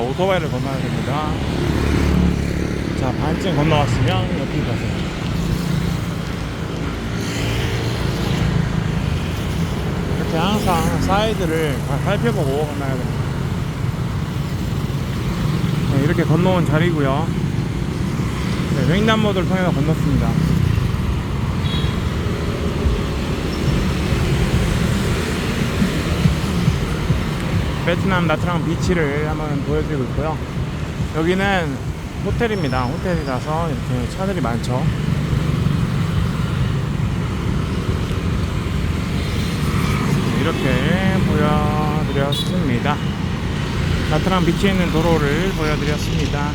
오토바이를 건너야 됩니다. 자, 반쯤 건너왔으면 옆으로 가세요. 이렇게 항상 사이드를 다 살펴보고 건너야 됩니다. 네, 이렇게 건너온 자리고요. 네, 횡단보도를 통해서 건넜습니다. 베트남 나트랑 비치를 한번 보여드리고 있고요. 여기는 호텔입니다. 호텔이라서 이렇게 차들이 많죠. 이렇게 보여드렸습니다. 나트랑 비치에 있는 도로를 보여드렸습니다.